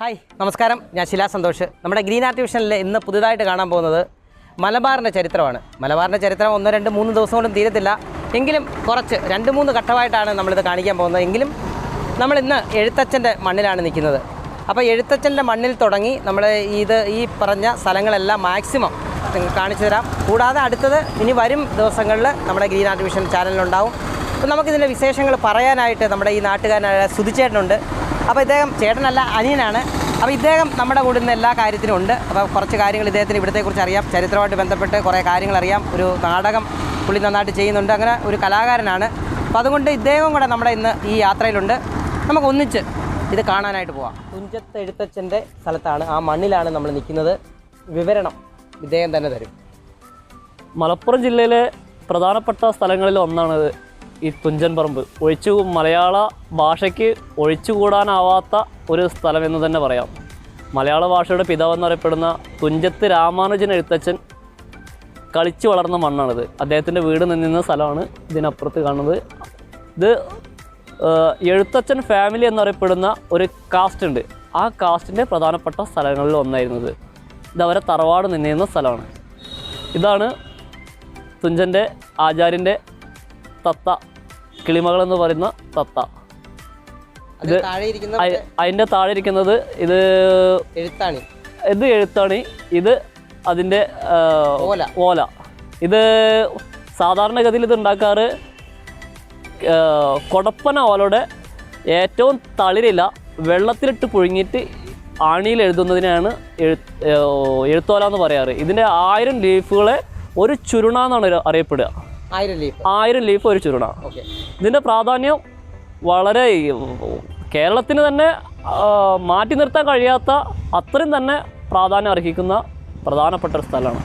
Hi നമസ്കാരം. ഞാൻ ശിലാ സന്തോഷ്. നമ്മുടെ ഗ്രീൻ ആർട്ട് വിഷനിൽ ഇന്ന് പുതുതായിട്ട് കാണാൻ പോകുന്നത് മലബാറിന്റെ ചരിത്രമാണ്. മലബാറിന്റെ ചരിത്രം ഒന്നോ രണ്ട് മൂന്ന് ദിവസം കൊണ്ടും തീരത്തില്ല. എങ്കിലും കുറച്ച് രണ്ട് മൂന്ന് ഘട്ടമായിട്ടാണ് നമ്മളിത് കാണിക്കാൻ പോകുന്നത്. എങ്കിലും നമ്മൾ ഇന്ന് എഴുത്തച്ഛന്റെ മണ്ണിലാണ് നിൽക്കുന്നത്. അപ്പോൾ എഴുത്തച്ഛന്റെ മണ്ണിൽ തുടങ്ങി നമ്മൾ ഇത് ഈ പറഞ്ഞ സ്ഥലങ്ങളെല്ലാം മാക്സിമം കാണിച്ചു തരാം. കൂടാതെ അടുത്തത് ഇനി വരും ദിവസങ്ങളിൽ നമ്മുടെ ഗ്രീൻ ആർട്ട് വിഷൻ ചാനലിലുണ്ടാവും. അപ്പോൾ നമുക്കിതിന്റെ വിശേഷങ്ങൾ പറയാനായിട്ട് നമ്മുടെ ഈ നാട്ടുകാരനായ സുധിച്ചേട്ടനുണ്ട്. അപ്പോൾ ഇദ്ദേഹം ചേട്ടനല്ല അനിയനാണ്. അപ്പോൾ ഇദ്ദേഹം നമ്മുടെ കൂടെ നിന്ന് എല്ലാ കാര്യത്തിനും ഉണ്ട്. അപ്പോൾ കുറച്ച് കാര്യങ്ങൾ ഇദ്ദേഹത്തിന് ഇവിടത്തെക്കുറിച്ച് അറിയാം. ചരിത്രമായിട്ട് ബന്ധപ്പെട്ട് കുറേ കാര്യങ്ങൾ അറിയാം. ഒരു നാടകം പുള്ളി നന്നായിട്ട് ചെയ്യുന്നുണ്ട്. അങ്ങനെ ഒരു കലാകാരനാണ്. അപ്പോൾ അതുകൊണ്ട് ഇദ്ദേഹം കൂടെ നമ്മുടെ ഇന്ന് ഈ യാത്രയിലുണ്ട്. നമുക്ക് ഒന്നിച്ച് ഇത് കാണാനായിട്ട് പോവാം. തുഞ്ചത്ത് എഴുത്തച്ഛന്റെ സ്ഥലത്താണ് ആ മണ്ണിലാണ് നമ്മൾ നിൽക്കുന്നത്. വിവരണം ഇദ്ദേഹം തന്നെ തരും. മലപ്പുറം ജില്ലയിലെ പ്രധാനപ്പെട്ട സ്ഥലങ്ങളിൽ ഒന്നാണ് ഈ തുഞ്ചൻ പറമ്പ്. ഒഴിച്ചു മലയാള ഭാഷയ്ക്ക് ഒഴിച്ചുകൂടാനാവാത്ത ഒരു സ്ഥലം എന്ന് തന്നെ പറയാം. മലയാള ഭാഷയുടെ പിതാവെന്ന് അറിയപ്പെടുന്ന തുഞ്ചത്ത് രാമാനുജൻ എഴുത്തച്ഛൻ കളിച്ചു വളർന്ന മണ്ണാണിത്. അദ്ദേഹത്തിന്റെ വീട് നിന്നിരുന്ന സ്ഥലമാണ് ഇതിനപ്പുറത്ത് കാണുന്നത്. ഇത് എഴുത്തച്ഛൻ ഫാമിലി എന്നറിയപ്പെടുന്ന ഒരു കാസ്റ്റ് ഉണ്ട്. ആ കാസ്റ്റിന്റെ പ്രധാനപ്പെട്ട സ്ഥലങ്ങളിൽ ഒന്നായിരുന്നത്. ഇത് അവരെ തറവാട് നിന്നിരുന്ന സ്ഥലമാണ്. ഇതാണ് തുഞ്ചന്റെ ആചാര്യന്റെ തത്ത കിളിമകൾ എന്ന് പറയുന്ന തത്ത. ഇത് അതിന്റെ താഴെ ഇരിക്കുന്നത് ഇത് എഴുത്താണ്. ഇത് എഴുത്താണി. ഇത് അതിന്റെ ഓല. ഇത് സാധാരണഗതിയിൽ ഇത് ഉണ്ടാക്കാറ് കൊടപ്പന ഓലയുടെ ഏറ്റവും തളിരില്ല വെള്ളത്തിലിട്ട് പുഴുങ്ങിയിട്ട് ആണിയിൽ എഴുതുന്നതിനാണ് എഴുത്തോല എന്ന് പറയാറ്. ഇതിന്റെ ആയിരം ലീഫുകളെ ഒരു ചുരുണ എന്നാണ് അറിയപ്പെടുക. ആയിരം ലീഫ് ആയിരം ലീഫ് ഒരു ചുരുണ. ഇതിന്റെ ഇതിന്റെ പ്രാധാന്യം വളരെ കേരളത്തിന് തന്നെ മാറ്റി നിർത്താൻ കഴിയാത്ത അത്രയും തന്നെ പ്രാധാന്യം അർഹിക്കുന്ന പ്രധാനപ്പെട്ട ഒരു സ്ഥലമാണ്.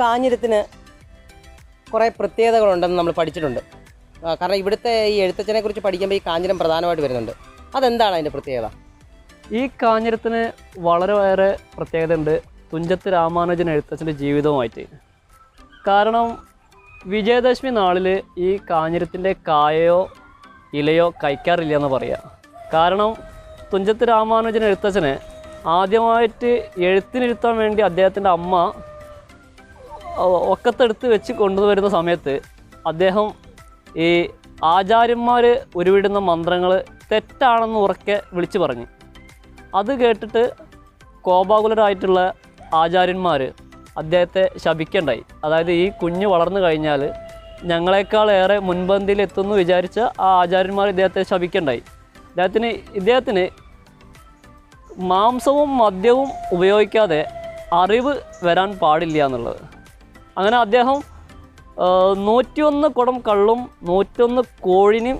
കാഞ്ഞിരത്തിന് കുറേ പ്രത്യേകതകളുണ്ടെന്ന് നമ്മൾ പഠിച്ചിട്ടുണ്ട്. കാരണം ഇവിടുത്തെ ഈ എഴുത്തച്ഛനെ കുറിച്ച് പഠിക്കുമ്പോൾ ഈ കാഞ്ഞിരം പ്രധാനമായിട്ട് വരുന്നുണ്ട്. അതെന്താണ് അതിന്റെ പ്രത്യേകത? ഈ കാഞ്ഞിരത്തിന് വളരെ വളരെ പ്രത്യേകത ഉണ്ട് തുഞ്ചത്ത് രാമാനുജൻ എഴുത്തച്ഛന്റെ ജീവിതവുമായിട്ട്. കാരണം വിജയദശമി നാളിൽ ഈ കാഞ്ഞിരത്തിന്റെ കായയോ ഇലയോ കഴിക്കാറില്ല എന്ന് പറയാം. കാരണം തുഞ്ചത്ത് രാമാനുജൻ എഴുത്തച്ഛന് ആദ്യമായിട്ട് എഴുത്തിനിരുത്താൻ വേണ്ടി അദ്ദേഹത്തിന്റെ അമ്മ ഒക്കത്തെടുത്ത് വെച്ച് കൊണ്ടുവരുന്ന സമയത്ത് അദ്ദേഹം ഈ ആചാര്യന്മാർ ഉരുവിടുന്ന മന്ത്രങ്ങൾ തെറ്റാണെന്ന് ഉറക്കെ വിളിച്ചു പറഞ്ഞു. അത് കേട്ടിട്ട് കോപാകുലരായിട്ടുള്ള ആചാര്യന്മാർ അദ്ദേഹത്തെ ശപിക്കണ്ടായി. അതായത് ഈ കുഞ്ഞ് വളർന്നു കഴിഞ്ഞാൽ ഞങ്ങളെക്കാൾ ഏറെ മുൻപന്തിയിൽ എത്തുമെന്ന് വിചാരിച്ച ആ ആചാര്യന്മാർ ഇദ്ദേഹത്തെ ശപിക്കണ്ടായി. അദ്ദേഹത്തിന് ഇദ്ദേഹത്തിന് മാംസവും മദ്യവും ഉപയോഗിക്കാതെ അറിവ് വരാൻ പാടില്ല എന്നുള്ളത്. അങ്ങനെ അദ്ദേഹം നൂറ്റിയൊന്ന് കുടം കള്ളും നൂറ്റൊന്ന് കോഴിനും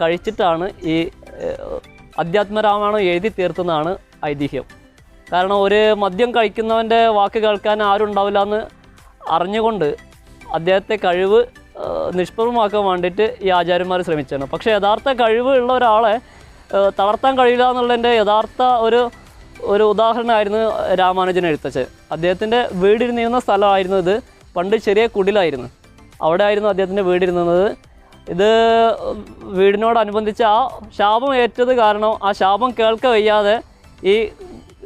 കഴിച്ചിട്ടാണ് ഈ അധ്യാത്മരാമായണം എഴുതി തീർത്തുന്നതാണ് ഐതിഹ്യം. കാരണം ഒരു മദ്യം കഴിക്കുന്നവന്റെ വാക്ക് കേൾക്കാൻ ആരും ഉണ്ടാവില്ല എന്ന് അറിഞ്ഞുകൊണ്ട് അദ്ദേഹത്തെ കഴിവ് നിഷ്പ്രഭമാക്കാൻ വേണ്ടിയിട്ട് ഈ ആചാര്യന്മാർ ശ്രമിച്ചാണ് പക്ഷേ യഥാർത്ഥ കഴിവ് ഉള്ള ഒരാളെ തളർത്താൻ കഴിയില്ല എന്നുള്ളതിന്റെ യഥാർത്ഥ ഒരു ഒരു ഉദാഹരണമായിരുന്നു രാമാനുജൻ എഴുത്തച്ഛൻ. അദ്ദേഹത്തിന്റെ വീടിരുന്നിരുന്ന സ്ഥലമായിരുന്നു ഇത്. പണ്ട് ചെറിയ കുടിലായിരുന്നു. അവിടെ ആയിരുന്നു അദ്ദേഹത്തിന്റെ വീടിരുന്നത് ഇത് വീടിനോടനുബന്ധിച്ച് ആ ശാപം ഏറ്റത് കാരണം ആ ശാപം കേൾക്ക വയ്യാതെ ഈ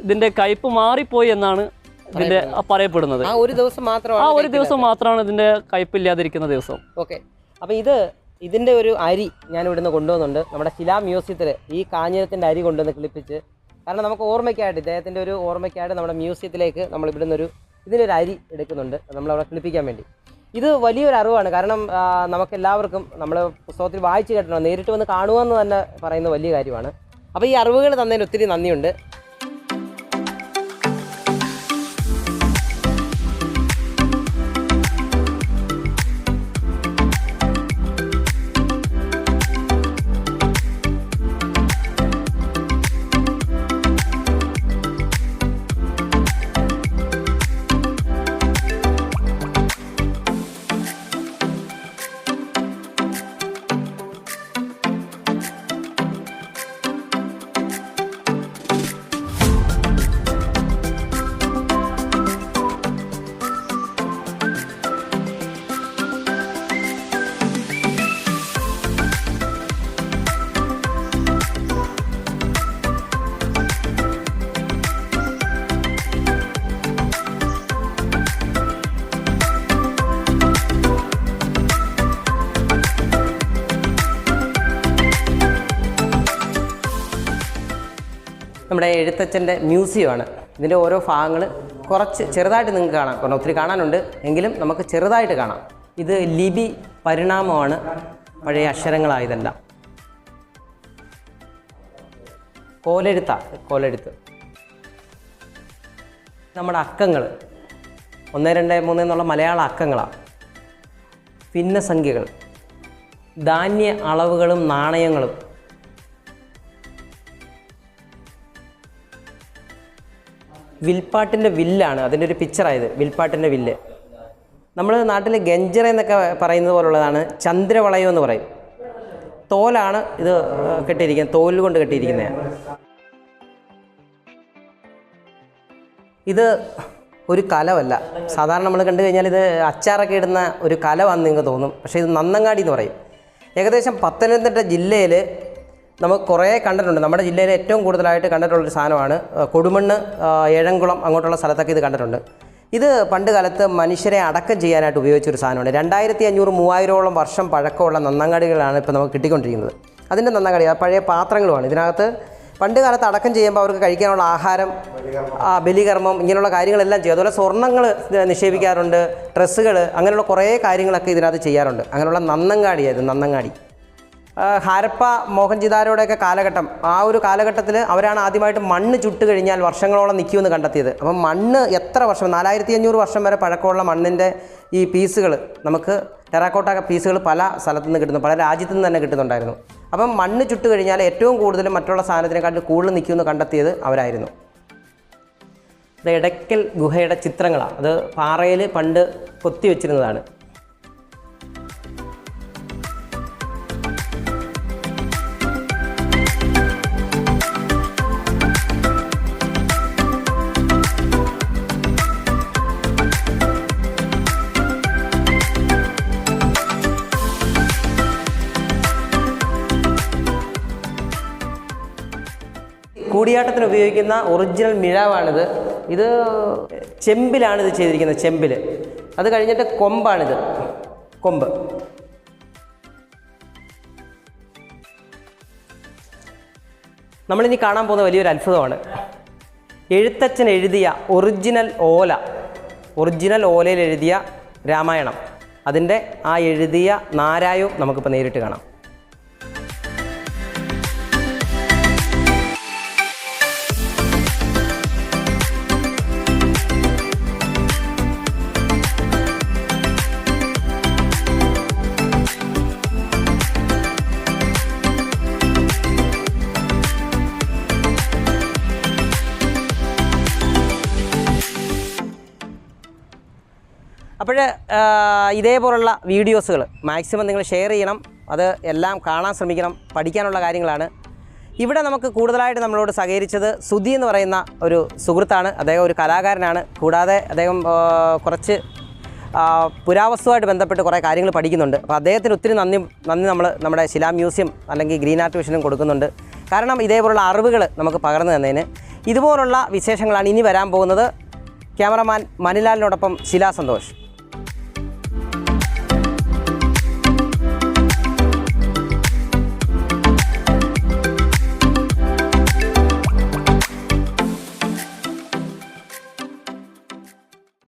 ഇതിന്റെ കയ്പ് മാറിപ്പോയി എന്നാണ് ഇതിന്റെ പറയപ്പെടുന്നത്. ആ ഒരു ദിവസം ആ ഒരു ദിവസം മാത്രമാണ് ഇതിന്റെ കയ്പില്ലാതിരിക്കുന്ന ദിവസം. ഓക്കെ. അപ്പോൾ ഇത് ഇതിന്റെ ഒരു അരി ഞാൻ ഇവിടുന്ന് കൊണ്ടുവന്നുണ്ട്. നമ്മുടെ ശിലാ മ്യൂസിയത്തിൽ ഈ കാഞ്ഞിരത്തിന്റെ അരി കൊണ്ടുവന്ന് കിളിപ്പിച്ച്. കാരണം നമുക്ക് ഓർമ്മയ്ക്കായിട്ട് ഇദ്ദേഹത്തിന്റെ ഒരു ഓർമ്മയ്ക്കായിട്ട് നമ്മുടെ മ്യൂസിയത്തിലേക്ക് നമ്മൾ ഇവിടുന്ന് ഒരു ഇതിനൊരു അരി എടുക്കുന്നുണ്ട്. നമ്മളവിടെ കിളിപ്പിക്കാൻ വേണ്ടി. ഇത് വലിയൊരു അറിവാണ്. കാരണം നമുക്കെല്ലാവർക്കും നമ്മൾ പുസ്തകത്തിൽ വായിച്ചു കേട്ടണം നേരിട്ട് വന്ന് കാണുക എന്ന് തന്നെ പറയുന്ന വലിയ കാര്യമാണ്. അപ്പോൾ ഈ അറിവുകൾ തന്നതിന് ഒത്തിരി നന്ദിയുണ്ട്. നമ്മുടെ എഴുത്തച്ഛന്റെ മ്യൂസിയമാണ്. ഇതിന്റെ ഓരോ ഭാഗങ്ങൾ കുറച്ച് ചെറുതായിട്ട് നിങ്ങൾക്ക് കാണാം. കാരണം ഒത്തിരി കാണാനുണ്ട്. എങ്കിലും നമുക്ക് ചെറുതായിട്ട് കാണാം. ഇത് ലിപി പരിണാമമാണ്. പഴയ അക്ഷരങ്ങളായതെല്ലാം. കോലെഴുത്ത. കോലെഴുത്ത്. നമ്മുടെ അക്കങ്ങൾ ഒന്ന് രണ്ട് മൂന്ന് എന്നുള്ള മലയാള അക്കങ്ങളാണ് ഭിന്നസംഖ്യകൾ. ധാന്യ അളവുകളും നാണയങ്ങളും. വിൽപ്പാട്ടിന്റെ വില്ലാണ് അതിന്റെ ഒരു പിക്ചറായത് വിൽപ്പാട്ടിന്റെ വില്ല്. നമ്മൾ നാട്ടിൽ ഗഞ്ചറ എന്നൊക്കെ പറയുന്നത് പോലുള്ളതാണ് ചന്ദ്രവളയം എന്ന് പറയും. തോലാണ് ഇത് കെട്ടിയിരിക്കുന്നത് തോൽ കൊണ്ട് കെട്ടിയിരിക്കുന്നത് ഇത് ഒരു കലമല്ല സാധാരണ നമ്മൾ കണ്ടു കഴിഞ്ഞാൽ ഇത് അച്ചാറൊക്കെ ഇടുന്ന ഒരു കലമാണെന്ന് നിങ്ങൾക്ക് തോന്നും. പക്ഷേ ഇത് നന്നങ്ങാടി എന്ന് പറയും. ഏകദേശം പത്തനംതിട്ട ജില്ലയിൽ നമുക്ക് കുറേ കണ്ടിട്ടുണ്ട്. നമ്മുടെ ജില്ലയിൽ ഏറ്റവും കൂടുതലായിട്ട് കണ്ടിട്ടുള്ളൊരു സാധനമാണ് കൊടുമണ്ണ് ഏഴംകുളം അങ്ങോട്ടുള്ള സ്ഥലത്തൊക്കെ ഇത് കണ്ടിട്ടുണ്ട്. ഇത് പണ്ട് കാലത്ത് മനുഷ്യരെ അടക്കം ചെയ്യാനായിട്ട് ഉപയോഗിച്ചൊരു സാധനമാണ്. രണ്ടായിരത്തി അഞ്ഞൂറ് മൂവായിരോളം വർഷം പഴക്കമുള്ള നന്നങ്ങാടികളാണ് ഇപ്പോൾ നമുക്ക് കിട്ടിക്കൊണ്ടിരിക്കുന്നത്. അതിന്റെ നന്നങ്ങാടി പഴയ പാത്രങ്ങളുമാണ്. ഇതിനകത്ത് പണ്ട് കാലത്ത് അടക്കം ചെയ്യുമ്പോൾ അവർക്ക് കഴിക്കാനുള്ള ആഹാരം ആ, ബലികർമ്മം ഇങ്ങനെയുള്ള കാര്യങ്ങളെല്ലാം ചെയ്യും. അതുപോലെ സ്വർണങ്ങൾ നിക്ഷേപിക്കാറുണ്ട് ഡ്രസ്സുകൾ അങ്ങനെയുള്ള കുറേ കാര്യങ്ങളൊക്കെ ഇതിനകത്ത് ചെയ്യാറുണ്ട്. അങ്ങനെയുള്ള നന്നങ്ങാടിയായിരുന്നു നന്നങ്ങാടി. ഹാരപ്പ മോഹൻജിദാരോടെയൊക്കെ കാലഘട്ടം. ആ ഒരു കാലഘട്ടത്തിൽ അവരാണ് ആദ്യമായിട്ട് മണ്ണ് ചുട്ട് കഴിഞ്ഞാൽ വർഷങ്ങളോളം നിൽക്കുമെന്ന് കണ്ടെത്തിയത്. അപ്പം മണ്ണ് എത്ര വർഷം നാലായിരത്തി അഞ്ഞൂറ് വർഷം വരെ പഴക്കമുള്ള മണ്ണിന്റെ ഈ പീസുകൾ നമുക്ക് ടെറാക്കോട്ട പീസുകൾ പല സ്ഥലത്തു നിന്ന് കിട്ടുന്നു പല രാജ്യത്തു നിന്ന് തന്നെ കിട്ടുന്നുണ്ടായിരുന്നു. അപ്പം മണ്ണ് ചുട്ട് കഴിഞ്ഞാൽ ഏറ്റവും കൂടുതൽ മറ്റുള്ള സാധനത്തിനെക്കാട്ടിൽ കൂടുതൽ നിൽക്കുമെന്ന് കണ്ടെത്തിയത് അവരായിരുന്നു. ഇത് ഇടയ്ക്കൽ ഗുഹയുടെ ചിത്രങ്ങളാണ്. അത് പാറയിൽ പണ്ട് കൊത്തി വെച്ചിരുന്നതാണ്. കൂടിയാട്ടത്തിന് ഉപയോഗിക്കുന്ന ഒറിജിനൽ മിഴാവാണിത്. ഇത് ചെമ്പിലാണ് ഇത് ചെയ്തിരിക്കുന്നത് ചെമ്പിൽ അത് കഴിഞ്ഞിട്ട് കൊമ്പാണിത്. കൊമ്പ്. നമ്മളിനി കാണാൻ പോകുന്ന വലിയൊരു അത്ഭുതമാണ്. എഴുത്തച്ഛൻ എഴുതിയ ഒറിജിനൽ ഓല ഒറിജിനൽ ഓലയിൽ എഴുതിയ രാമായണം. അതിന്റെ ആ എഴുതിയ നാരായവും നമുക്കിപ്പോൾ നേരിട്ട് കാണാം. അപ്പോൾ ഇതേപോലുള്ള വീഡിയോസുകൾ മാക്സിമം നിങ്ങൾ ഷെയർ ചെയ്യണം. അത് എല്ലാം കാണാൻ ശ്രമിക്കണം. പഠിക്കാനുള്ള കാര്യങ്ങളാണ്. ഇവിടെ നമുക്ക് കൂടുതലായിട്ട് നമ്മളോട് സഹകരിച്ചത് സുധി എന്ന് പറയുന്ന ഒരു സുഹൃത്താണ്. അദ്ദേഹം ഒരു കലാകാരനാണ്. കൂടാതെ അദ്ദേഹം കുറച്ച് പുരാവസ്തുവായിട്ട് ബന്ധപ്പെട്ട് കുറേ കാര്യങ്ങൾ പഠിക്കുന്നുണ്ട്. അപ്പോൾ അദ്ദേഹത്തിന് ഒത്തിരി നന്ദി നന്ദി നമ്മൾ നമ്മുടെ ശിലാ മ്യൂസിയം അല്ലെങ്കിൽ ഗ്രീൻ ആർട്ട് മിഷനും കൊടുക്കുന്നുണ്ട്. കാരണം ഇതേപോലുള്ള അറിവുകൾ നമുക്ക് പകർന്നു തന്നതിന് ഇതുപോലുള്ള വിശേഷങ്ങളാണ് ഇനി വരാൻ പോകുന്നത്. ക്യാമറമാൻ മണിലാലിനോടൊപ്പം ശിലാ സന്തോഷ്.